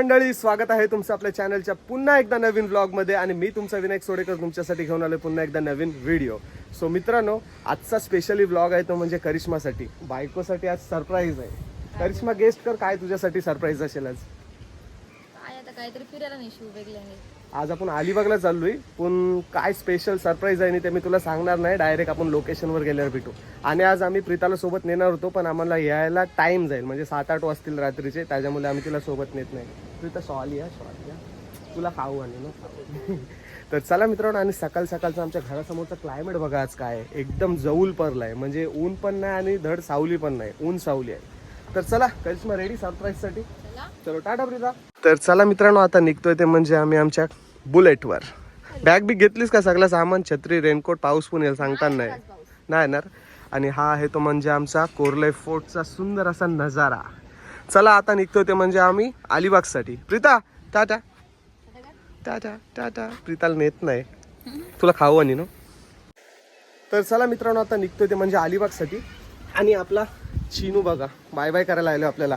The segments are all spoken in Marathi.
मंडळी स्वागत आहे तुमचं आपल्या चॅनलच्या पुन्हा एकदा नवीन ब्लॉगमध्ये आणि मी तुमचा विनायक सोडेकर तुमच्यासाठी घेऊन आलो पुन्हा एकदा नवीन व्हिडिओ सो मित्रांनो आजचा स्पेशली ब्लॉग आहे तो म्हणजे करिश्मासाठी. बायकोसाठी आज सरप्राईज आहे. करिश्मा गेस्ट कर काय तुझ्यासाठी सरप्राईज असेल आज? काय आता काहीतरी फिरायला नाही शिव वेगळ्याने आज आपण अलिबागला चाललोय. पण काय स्पेशल सरप्राईज आहे ते मी तुला सांगणार नाही. डायरेक्ट आपण लोकेशनवर गेल्यावर भेटू. आणि आज आम्ही प्रीताला सोबत नेणार होतो पण आम्हाला यायला टाइम जाईल. म्हणजे सात आठ वाजतील रात्रीचे. त्याच्यामुळे आम्ही तिला सोबत नेत नाही. प्रीता सॉली या सॉली या तुला खाऊ आणि ना तर चला मित्रांनो आणि सकाळ सकाळचं आमच्या घरासमोरचं क्लायमेट बघा आज काय आहे. एकदम जऊल परलाय म्हणजे ऊन पण नाही आणि धड सावली पण नाही. ऊन सावली आहे. तर चला करिश्मा रेडी सरप्राईजसाठी चला. चलो टाटा प्रीता. तर चला मित्रांनो आता निघतोय ते म्हणजे आम्ही आमच्या बुलेटवर. बॅग बी घेतलीस का सगळं सामान? छत्री रेनकोट पाऊस पण येईल सांगता नाही नाही येणार. आणि हा आहे तो म्हणजे आमचा कोरले फोर्टचा सुंदर असा नजारा. चला आता निघतोय ते म्हणजे आम्ही अलिबागसाठी. प्रीता टाटा. टाटा टाटा. प्रीताला नेत नाही. तुला खाऊ आणि ना. तर चला मित्रांनो आता निघतोय ते म्हणजे अलिबागसाठी. आणि आपला चिनू बघा. बाय बाय करायला आलो आपल्याला.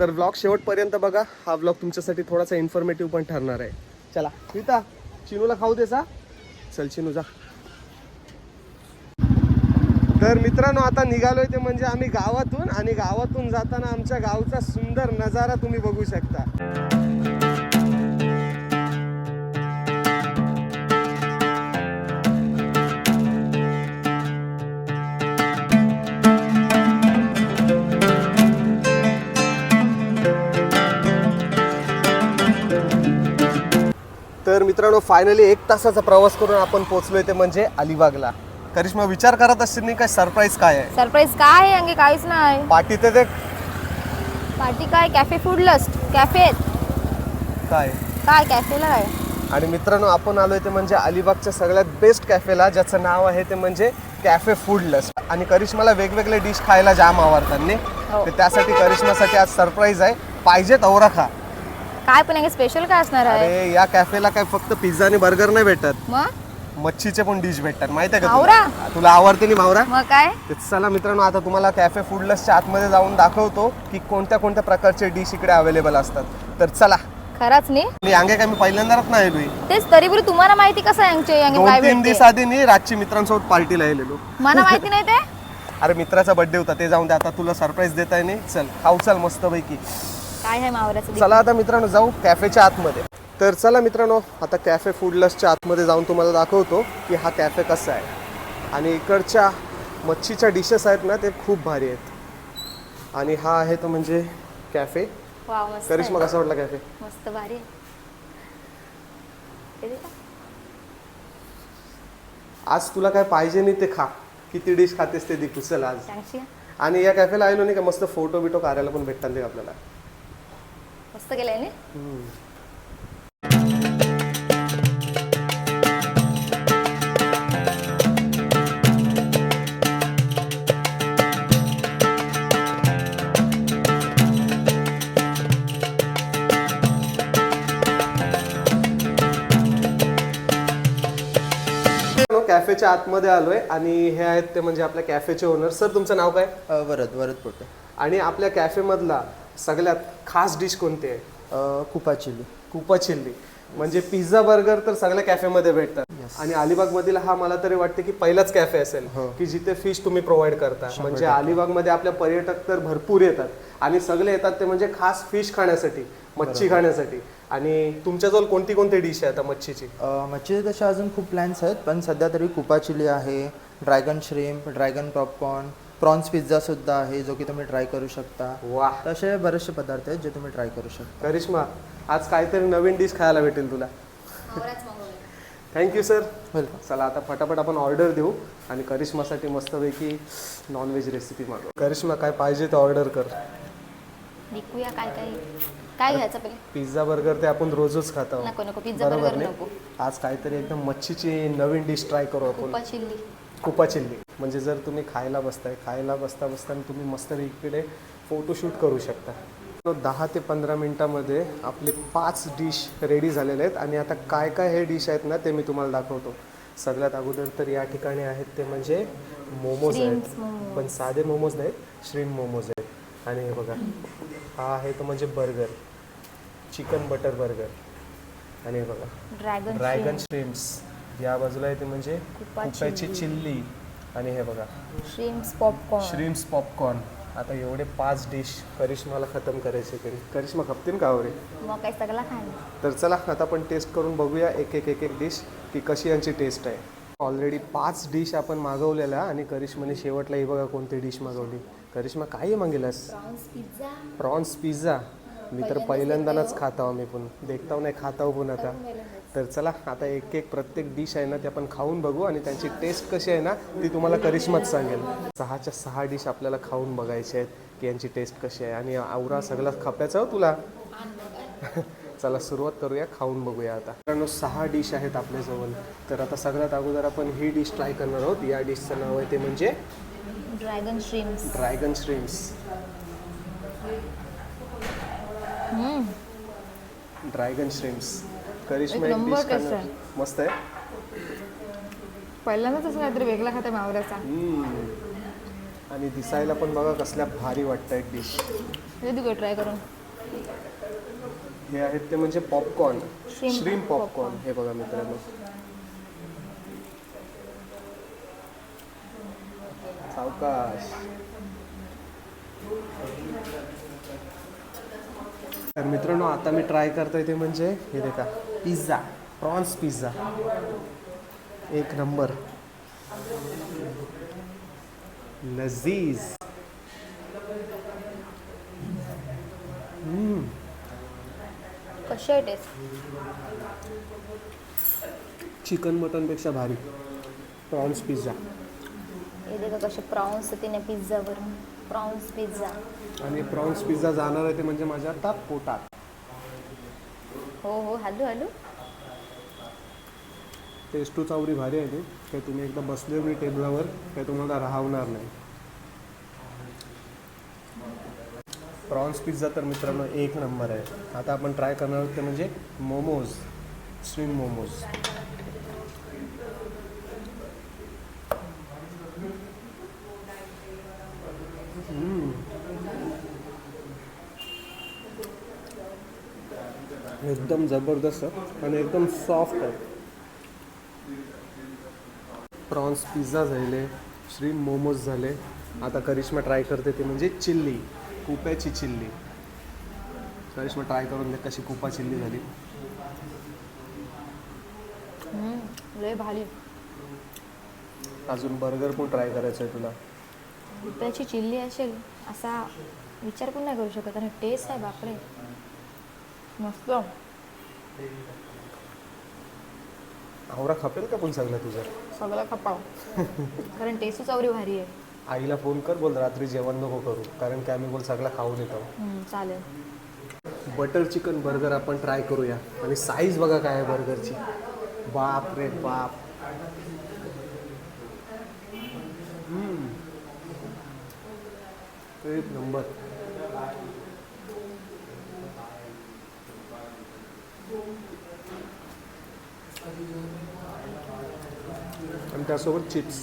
तर ब्लॉग शेवटपर्यंत बघा. हा ब्लॉग तुमच्यासाठी थोडासा इन्फॉर्मेटिव्ह पण ठरणार आहे. चला. प्रीता चिनूला खाऊ देसा चल चिनू जा. तर मित्रांनो आता निघालोय ते म्हणजे आम्ही गावातून आणि गावातून जाताना आमच्या गावचा सुंदर नजारा तुम्ही बघू शकता. मित्रांनो फायनली एक तासाचा प्रवास करून आपण पोहोचलोय ते म्हणजे अलिबागला. करिश्मा विचार करत असतील नाही काय? सरप्राईज काय आहे? सरप्राईज काय आहे अंगे? काहीच नाही. पाठी ते ते पार्टी काय? कॅफे फूड लस्ट कॅफे काय? काय? कॅफेला काय? आणि मित्रांनो आपण आलोय ते म्हणजे अलिबागच्या सगळ्यात बेस्ट कॅफेला ज्याचं नाव आहे ते म्हणजे कॅफे फूड लस्ट आणि करिश्माला वेगवेगळे डिश खायला जाम आवडतात नाही? हो. तर त्यासाठी करिश्मासाठी आज सरप्राईज आहे. पाहिजे तवरा खा. काय पण अंगे स्पेशल काय असणार आहे? अरे या कॅफेला काय फक्त पिझ्झा आणि बर्गर नाही भेटत. मग? मच्छीचे पण डिश भेटतात माहिती आहे का मावरा? तुला? आवडते नाही मावरा? मग काय? तर चला मित्रांनो आता तुम्हाला कॅफे फूडलसच्या आतमध्ये जाऊन दाखवतो की कोणत्या कोणत्या प्रकारचे डिश इकडे अवेलेबल असतात. तर चला. खरंच नाही मी अंगे काय मी पहिल्यांदाच नाही आलोय. तेच तरी बरी तुम्हाला माहिती कसं आहे दोन काय तीन भेटते? दिवस आधी मी रातची मित्रांसोबत पार्टीला गेलेलो मला माहिती नाही ते? अरे मित्राचा बर्थडे होता ते जाऊन दे. आता तुला सरप्राईज देता नाही चल खाऊ चल मस्त पैकी काय आहे मावऱ्याचं चला आता मित्रांनो जाऊ कॅफेच्या आतमध्ये. तर चला मित्रांनो आता कॅफे फूडलसच्या आतमध्ये जाऊन तुम्हाला दाखवतो की हा कॅफे कसा आहे. आणि इकडच्या मच्छीच्या डिशेस आहेत ना ते खूप भारी आहेत. आणि हा आहे तो म्हणजे कॅफे. वाव मस्त करिश्मा. कसा वाटला कॅफे? मस्त भारी? आज तुला काय पाहिजे नाही ते खा. किती डिश खातेस ते दिखू चल आज? आणि या कॅफेला आलो नाही का मस्त फोटो बिटो काढायला पण भेटतात आपल्याला. मस्त केलंय ना. कॅफेच्या आतमध्ये आलोय आणि हे आहेत ते म्हणजे आपल्या कॅफेचे ओनर. सर तुमचं नाव काय? वरद वरद पोटे. आणि आपल्या कॅफेमधला सगळ्यात खास डिश कोणती आहे? कुपा चिली कुपा चिल्ली. म्हणजे पिझ्झा बर्गर तर सगळ्या कॅफेमध्ये भेटतात. आणि अलिबाग मधील हा मला तरी वाटते की पहिलाच कॅफे असेल हो. की जिथे फिश तुम्ही प्रोव्हाइड करता. म्हणजे अलिबागमध्ये आपल्या पर्यटक तर भरपूर येतात. आणि सगळे येतात ते म्हणजे खास फिश खाण्यासाठी मच्छी खाण्यासाठी. आणि तुमच्याजवळ कोणती कोणती डिश आहे आता मच्छीची? अ, मच्छीचे तसे अजून खूप प्लॅन्स आहेत पण सध्या तरी कुपा चिली आहे dragon shrimp dragon popcorn prawns pizza सुद्धा आहे जो की तुम्ही ट्राय करू शकता. वा तसे बरेचसे पदार्थ आहेत जे तुम्ही ट्राय करू शकता. करिश्मा आज काहीतरी नवीन डिश खायला भेटेल तुला. थँक्यू सर वेलकम चला आता फटाफट आपण ऑर्डर देऊ आणि करिश्मासाठी मस्तपैकी नॉनव्हेज रेसिपी मागू करिश्मा काय पाहिजे ते ऑर्डर कर. विकूया काय काय काय घ्यायचं पहिले? पिझ्झा बर्गर ते आपण रोजच खात आहोत. नको नको पिझ्झा बरोबर बर्गर नाही? नको. आज काहीतरी एकदम मच्छीची नवीन डिश ट्राय करू आपण. कुपा चिल्ली कुपा चिल्ली म्हणजे जर तुम्ही खायला बसताय खायला बसता बसता तुम्ही मस्त इकडे फोटोशूट करू शकता. तो दहा ते पंधरा मिनिटामध्ये आपले पाच डिश रेडी झालेले आहेत आणि आता काय काय हे डिश आहेत ना ते मी तुम्हाला दाखवतो. सगळ्यात अगोदर तर या ठिकाणी आहेत ते म्हणजे मोमोज आहेत. पण साधे मोमोज नाहीत श्रीम मोमोज आहेत. आणि हे बघा हा आहे तो म्हणजे बर्गर चिकन बटर बर्गर आणि हे बघा. ड्रॅगन ड्रॅगन श्रिम्स या बाजूला येते म्हणजे कुपा कुप्याची चिल्ली. आणि हे बघा. श्रीम्स पॉपकॉर्न श्रिम्स पॉपकॉर्न आता एवढे पाच डिश करिश्माला खतम करायचे तरी. करिश्मा खपतील का वरे मग काय सगळा खाण तर चला आता आपण टेस्ट करून बघूया एक एक एक एक डिश की कशी यांची टेस्ट आहे. ऑलरेडी पाच डिश आपण मागवलेल्या आणि करिश्माने शेवटला ही बघा कोणती डिश मागवली. करिश्मा काय मागेलास? प्रॉन्स पिझ्झा मी तर पहिल्यांदाच खात आहो मी पण. देखताव नाही खात आहो पण आता. तर चला आता एक एक प्रत्येक डिश आहे ना ते आपण खाऊन बघू आणि त्यांची टेस्ट कशी आहे ना ती तुम्हाला करिश्माच सांगेल. सहाच्या सहा डिश आपल्याला खाऊन बघायचे आहेत की यांची टेस्ट कशी आहे. आणि आवरा सगळा खप्याचा हो तुला. चला सुरुवात करूया खाऊन बघूया आता. मित्रांनो सहा डिश आहेत आपल्याजवळ. तर आता सगळ्यात अगोदर आपण ही डिश ट्राय करणार आहोत. या डिशचं नाव आहे ते म्हणजे? Dragon shrimps dragon shrimps dragon shrimps Karishma एक नंबर डिश खाणार आहे. मस्त आहे. पहिल्यांदाच असं काहीतरी वेगळा खाते मावऱ्याचा. हम्म. आणि दिसायला पण बघा कसल्या भारी वाटतं एक डिश हे देऊ ट्राय करून. हे आहेत ते म्हणजे पॉपकॉर्न Shrimp श्रीम पॉपकॉर्न हे बघा मित्रांनो. सावकाश. तर मित्रांनो आता मी ट्राय करतोय ते म्हणजे हे देखा पिझ्झा प्रॉन्स पिझ्झा एक नंबर लजीज. कशी आहे टेस्ट चिकन मटनपेक्षा भारी. प्रॉन्स पिझ्झा हे देखा कसे प्रॉन्स तिने पिझ्झावर प्रॉन्स पिझ्झा. आणि प्रॉन्स पिझ्झा जाणार आहे ते म्हणजे माझ्या आता पोटात हो हो हॅलो हॅलो. टेस्टू चावरी भारी आहे ते. काय तुम्ही एकदा बसले मी टेबलावर काय तुम्हाला राहवणार नाही. प्रॉन्स पिझ्झा तर मित्रांनो एक नंबर आहे. आता आपण ट्राय करणार आहोत ते म्हणजे मोमोज स्ट्रीम मोमोज. एकदम जबरदस्त आणि एकदम सॉफ्ट आहे. प्रॉन्स पिझ्झा झाले श्रीम मोमोज झाले. आता करिश्मा ट्राय करते ते म्हणजे चिल्ली कुप्याची चिल्ली. करिश्मा ट्राय करून दे कशी कुपा चिल्ली झाली. लय भारी. अजून बर्गर पण ट्राय करायचं आहे तुला. त्याची चिल्ली असेल असा विचार पण नाही करू शकत. आणि टेस्ट आहे बापरे. मस्त. आवरा खपेल का पण सगळं तुझं? सगळं खपाव. कारण टेस्ट चौरी भारी आहे. आईला फोन कर बोल रात्री जेवण नको करू. कारण की आम्ही बोल सगळं खाऊन येतो हम्म, चालेल. बटर चिकन बर्गर आपण ट्राय करूया. आणि साईज बघा काय आहे बर्गरची बाप रे बाप. हम्म. एक नंबर. आणि त्यासोबत चिप्स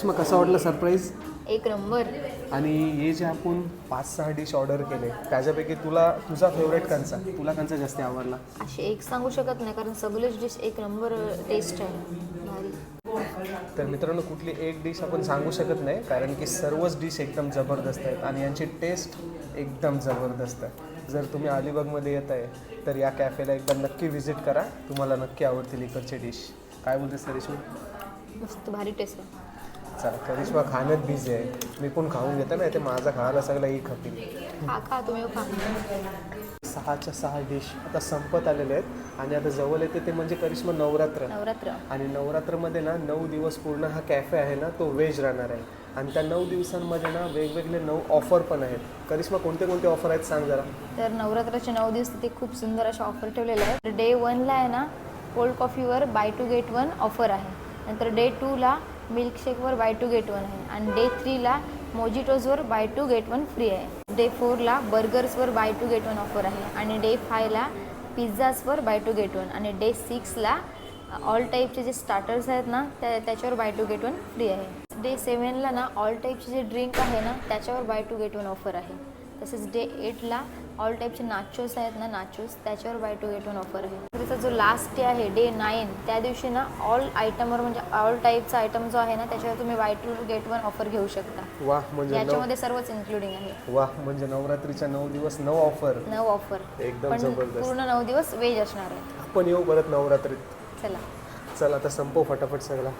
करिश्मा कसा वाटला सरप्राईज एक नंबर. आणि हे जे आपण पाच सहा डिश ऑर्डर केले त्याच्यापैकी तुला तुझा फेवरेट कंचा तुला कंचा जास्त आवडला? असे एक सांगू शकत नाही कारण सगळेच डिश एक नंबर टेस्ट आहे. भारी. तर मित्रांनो कुठली एक डिश आपण सांगू शकत नाही कारण की सर्वच डिश एकदम जबरदस्त आहेत आणि यांची टेस्ट एकदम जबरदस्त आहे. जर तुम्ही अलिबागमध्ये येत आहे तर या कॅफेला एकदा नक्की व्हिजिट करा. तुम्हाला नक्की आवडतील इकडचे डिश काय बोलते सरिश्मी मस्त भारी टेस्ट आहे. चला करिश्मा खाण्यात बिझी आहे. मी पण खाऊन घेतो ना ते माझा खायला सगळं एक खपील खा खा तुम्ही खा. सहाच्या सहा डिश आता संपत आलेले आहेत. आणि आता जवळ येते ते म्हणजे करिश्मा नवरात्र. नवरात्र. आणि नवरात्रमध्ये ना नऊ दिवस पूर्ण हा कॅफे आहे ना तो व्हेज राहणार आहे. आणि त्या नऊ दिवसांमध्ये ना वेगवेगळे नऊ ऑफर पण आहेत. करिश्मा कोणते कोणते ऑफर आहेत सांग जरा. तर नवरात्राचे नऊ दिवस तिथे खूप सुंदर अशा ऑफर ठेवलेल्या आहेत. डे वनला आहे ना कोल्ड कॉफीवर buy two get one offer आहे. नंतर डे टूला मिल्कशेकवर बाय टू गेट वन आहे. आणि डे थ्रीला मोजिटोजवर buy two get one free आहे. डे फोरला बर्गर्सवर buy two get one offer आहे. आणि डे फायला पिझ्झाजवर बाय टू गेट वन. आणि डे सिक्सला ऑल टाईपचे जे स्टार्टर्स आहेत ना त्या त्याच्यावर buy two get one free आहे. डे सेवनला ना ऑल टाईपचे जे ड्रिंक आहे ना त्याच्यावर buy two get one offer आहे. तसेच डे एटला ऑल टाईपचे नाचोस आहेत ना नाचोस त्याच्यावर buy two get one offer आहे. त्याचा जो लास्ट डे आहे डे नाईन त्या दिवशी ना ऑल आयटमवर म्हणजे ऑल टाईपचा आयटम जो आहे ना त्याच्यावर तुम्ही buy two get one offer घेऊ शकता. वा म्हणजे नऊ याच्यामध्ये सर्वच इन्क्लुडिंग आहे. वा म्हणजे नवरात्रीच्या नऊ दिवस नऊ ऑफर नऊ ऑफर एकदम पण जबरदस्त. पूर्ण नऊ दिवस वेज असणार आहे. आपण येऊ परत नवरात्रीत. चला. चल आता संपव फटाफट सगळा.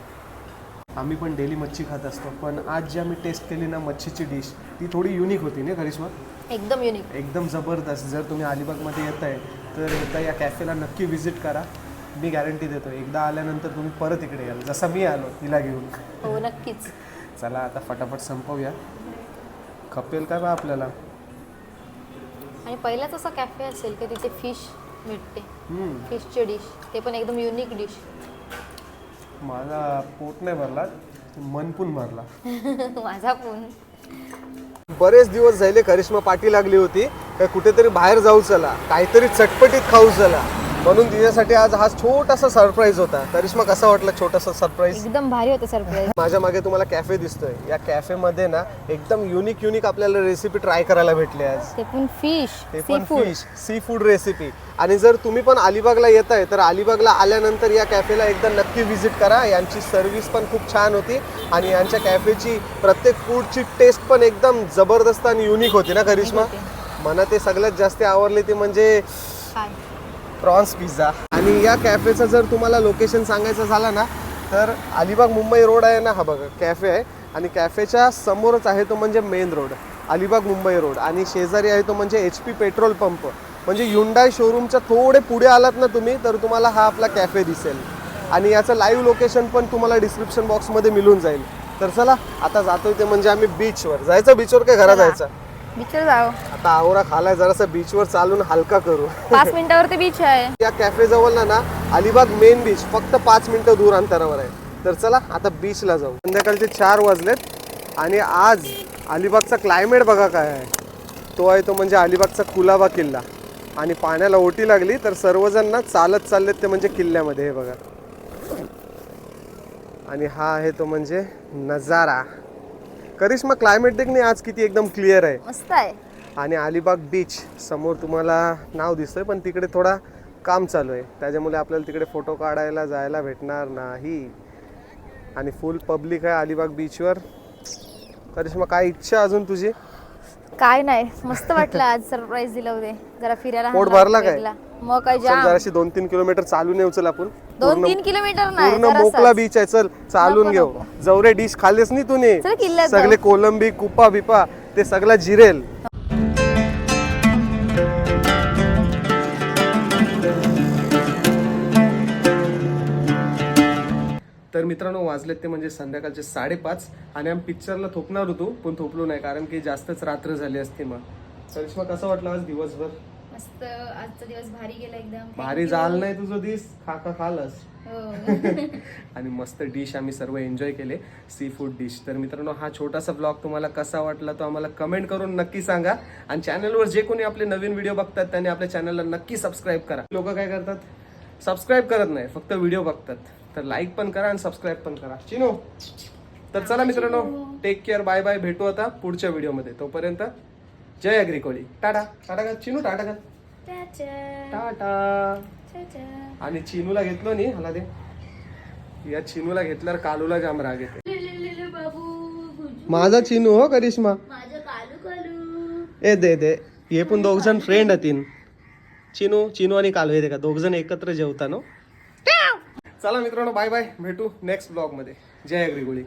आम्ही पण डेली मच्छी खात असतो. पण आज जी आम्ही टेस्ट केली ना मच्छीची डिश ती थोडी युनिक होती ना करिश्मा एकदम युनिक एकदम जबरदस्त. जर तुम्ही अलिबागमध्ये येत आहे तर एकदा या कॅफेला नक्की व्हिजिट करा. मी गॅरंटी देतो एकदा आल्यानंतर तुम्ही परत इकडे याल. जसा मी आलो तिला घेऊन. हो नक्कीच. चला आता फटाफट संपवूया. खपेल काय बा आपल्याला? आणि पहिलाच असा कॅफे असेल की तिथे फिश भेटते. हम्म, फिशची डिश ते पण एकदम युनिक डिश माझा पोट नाही भरला मन पण भरला. माझा फोन बरेच दिवस झाले करिश्मा पाठी लागली होती काय कुठेतरी बाहेर जाऊ चला काहीतरी चटपटीत खाऊ चला. म्हणून तिच्यासाठी आज हा छोटासा सरप्राईज होता. करिश्मा कसा वाटला छोटासा सरप्राईज एकदम भारी होतं सरप्राईज माझ्या मागे तुम्हाला कॅफे दिसतोय. या कॅफेमध्ये ना एकदम युनिक युनिक आपल्याला रेसिपी ट्राय करायला भेटली आज. ते पण फिश ते सी पण food fish seafood recipe आणि जर तुम्ही पण अलिबागला येत आहे तर अलिबागला आल्यानंतर या कॅफेला एकदा नक्की व्हिजिट करा. यांची सर्व्हिस पण खूप छान होती. आणि यांच्या कॅफेची प्रत्येक फूडची टेस्ट पण एकदम जबरदस्त आणि युनिक होती ना करिश्मा. मला ते सगळ्यात जास्त आवडले ते म्हणजे काय? Prawns pizza. आणि या कॅफेचं जर तुम्हाला लोकेशन सांगायचं झालं ना तर अलिबाग मुंबई रोड आहे ना हा बघा कॅफे आहे. आणि कॅफेच्या समोरच आहे तो म्हणजे main road Alibag Mumbai road. आणि शेजारी आहे तो म्हणजे एच पी पेट्रोल पंप. म्हणजे युंडाय शोरूमच्या थोडे पुढे आलात ना तुम्ही तर तुम्हाला हा आपला कॅफे दिसेल. आणि याचं लाईव्ह लोकेशन पण तुम्हाला डिस्क्रिप्शन बॉक्समध्ये मिळून जाईल. तर चला आता जातोय ते म्हणजे आम्ही बीचवर जायचं बीचवर काय घरा. जायचं? बीचवर जाऊ आता आवरा खालाय जरासा बीचवर चालून हलका करू. पाच मिनिटावरती बीच आहे. या कॅफे जवळ ना ना अलिबाग मेन बीच फक्त पाच मिनिटं दूर अंतरावर आहे. तर चला आता बीचला जाऊ. संध्याकाळचे चार वाजलेत आणि आज अलिबागचा क्लायमेट बघा काय आहे. तो आहे तो म्हणजे अलिबागचा कुलाबा किल्ला. आणि पाण्याला ओटी लागली तर सर्वजण ना चालत चाललेत ते म्हणजे किल्ल्यामध्ये हे बघा. आणि हा आहे तो म्हणजे नजारा. करिश्मा क्लायमेट नाही आज किती एकदम क्लिअर आहे. मस्त आहे. आणि अलिबाग बीच समोर तुम्हाला नाव दिसतंय पण तिकडे थोडा काम चालू आहे. त्याच्यामुळे आपल्याला तिकडे फोटो काढायला जायला भेटणार नाही. आणि फुल पब्लिक आहे अलिबाग बीचवर करिश्मा काय इच्छा अजून तुझी? काय नाही. मस्त वाटलं आज सरप्राईज दिलं होते जरा फिरायला पोट भरला काय? मग काय चल जाम. जराशी दोन तीन किलोमीटर चालून येऊ चल आपण. दोन तीन किलोमीटर नाही पूर्ण जरासाच. मोकळा बीच आहे चल. चालून नको, घेऊ. जवरे डिश खाल्लेस नाही चल किल्ल्यात जाऊ. सगळे कोलंबी कुपा बिपा ते सगळं जिरेल. मित्रांनो वाजलेत ते म्हणजे संध्याकाळचे साडेपाच. आणि आम्ही पिक्चरला थोपणार होतो पण थोपलो नाही कारण की जास्तच रात्र झाली असती मग. करिश्मा कसं वाटलं आज दिवसभर? मस्त आजचा दिवस भारी गेला एकदम. भारी झाल नाही तुझं दिस खा खा खालस. हो. आणि मस्त डिश आम्ही सर्व एन्जॉय केले. सी फूड डिश तर मित्रांनो हा छोटासा ब्लॉग तुम्हाला कसा वाटला तो आम्हाला कमेंट करून नक्की सांगा. आणि चॅनलवर जे कोणी आपले नवीन व्हिडिओ बघतात त्यांनी आपल्या चॅनलला नक्की सबस्क्राईब करा. लोक काय करतात? सबस्क्राईब करत नाही फक्त व्हिडिओ बघतात. तर लाईक पण करा आणि सबस्क्राईब पण करा. चिनो तर चला मित्रांनो टेक केअर बाय बाय भेटू आता पुढच्या व्हिडिओमध्ये तोपर्यंत जय अग्रिकोळी टाटा. टाटा का? चिनू टाटा का? टाटा. आणि चिनूला घेतलो नी हाला दे. या चिनूला घेतल्यावर कालूला जाम राग येते. माझा चिनू हो करिश्मा. ए दे दे. हे पण दोघ जण फ्रेंड आहेत चिनू चिनू आणि कालू येते का दोघ जण एकत्र जेवता नो चला मित्रांनो बाय बाय भेटू नेक्स्ट ब्लॉगमध्ये जय अग्रिगोळी